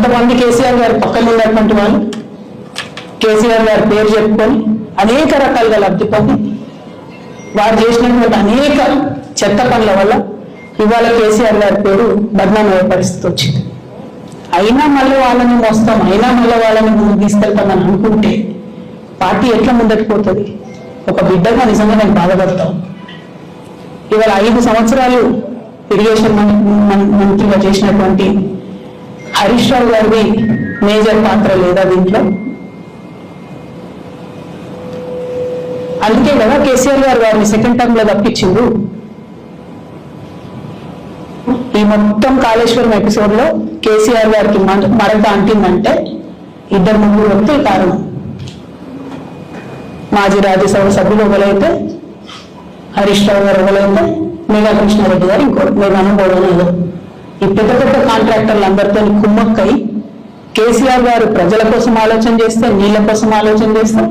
కొంతమంది కేసీఆర్ గారి పక్కన ఉన్నటువంటి వాళ్ళు కేసీఆర్ గారి పేరు చెప్పుకొని అనేక రకాలుగా లబ్ధి పొంది వారు చేసినటువంటి అనేక చెత్త పనుల వల్ల ఇవాళ కేసీఆర్ గారి పేరు బద్నామయ్యే పరిస్థితి వచ్చింది. అయినా మళ్ళీ వాళ్ళని మోస్తాం అయినా మళ్ళీ వాళ్ళని ముందు తీసుకెళ్తామని అనుకుంటే పార్టీ ఎట్లా ముందరికి పోతుంది? ఒక బిడ్డగా నిజంగా నేను బాధపడతాం ఇవాళ ఐదు సంవత్సరాలు ఇరిగేషన్ మంత్రిగా చేసినటువంటి హరీష్ రావు గారిది మేజర్ పాత్ర లేదా దీంట్లో? అందుకే కదా కేసీఆర్ గారు వారిని సెకండ్ టర్మ్లో తప్పించిండు ఈ మొత్తం కాళేశ్వరం ఎపిసోడ్లో కేసీఆర్ గారికి మరత అంటిందంటే ఇద్దరు ముగ్గురు వ్యక్తులు కారణం. మాజీ రాజ్యసభ సభ్యులు ఒకరైతే హరీష్ రావు గారు ఒకరైతే మేఘా కృష్ణారెడ్డి గారు ఇంకోటి మేఘాను లేదు ఈ పెద్ద పెద్ద కాంట్రాక్టర్లు అందరితో కుమ్మక్కై కేసీఆర్ గారు ప్రజల కోసం ఆలోచన చేస్తే నీళ్ళ కోసం ఆలోచన చేస్తే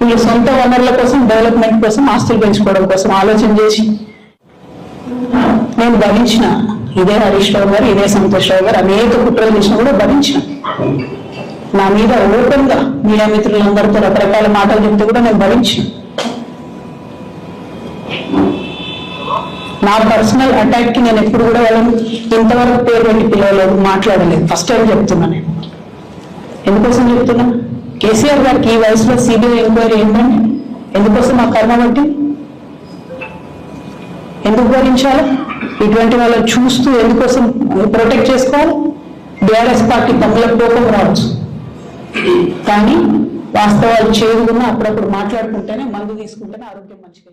వీళ్ళు సొంత వనరుల కోసం డెవలప్మెంట్ కోసం ఆస్తులు పెంచుకోవడం కోసం ఆలోచన చేసి నేను భరించిన. ఇదే హరీష్ రావు గారు ఇదే సంతోష్ రావు గారు అనేక కుట్రలు చేసినా కూడా భరించిన. నా మీద ఓపెన్గా మీడియా మిత్రులందరితో రకరకాల మాటలు చెప్తే కూడా నేను భరించిన. నా పర్సనల్ అటాక్కి నేను ఎప్పుడు కూడా వాళ్ళని. ఇంతవరకు పేరు పెట్టి పిలవలేదు మాట్లాడలేదు. ఫస్ట్ టైం చెప్తున్నా నేను. ఎందుకోసం చెప్తున్నా? కేసీఆర్ గారికి ఈ వయసులో సిబిఐ ఎంక్వైరీ ఏంటండి? ఎందుకోసం ఆ కర్మ బట్టి ఎందుకు భరించాలి? ఇటువంటి వాళ్ళని చూస్తూ ఎందుకోసం ప్రొటెక్ట్ చేసుకోవాలి? బీఆర్ఎస్ పార్టీ పనుల కోపం రావచ్చు. కానీ వాస్తవాలు చేరుకున్న అప్పుడప్పుడు మాట్లాడుకుంటేనే మందు తీసుకుంటేనే ఆరోగ్యం మంచిగా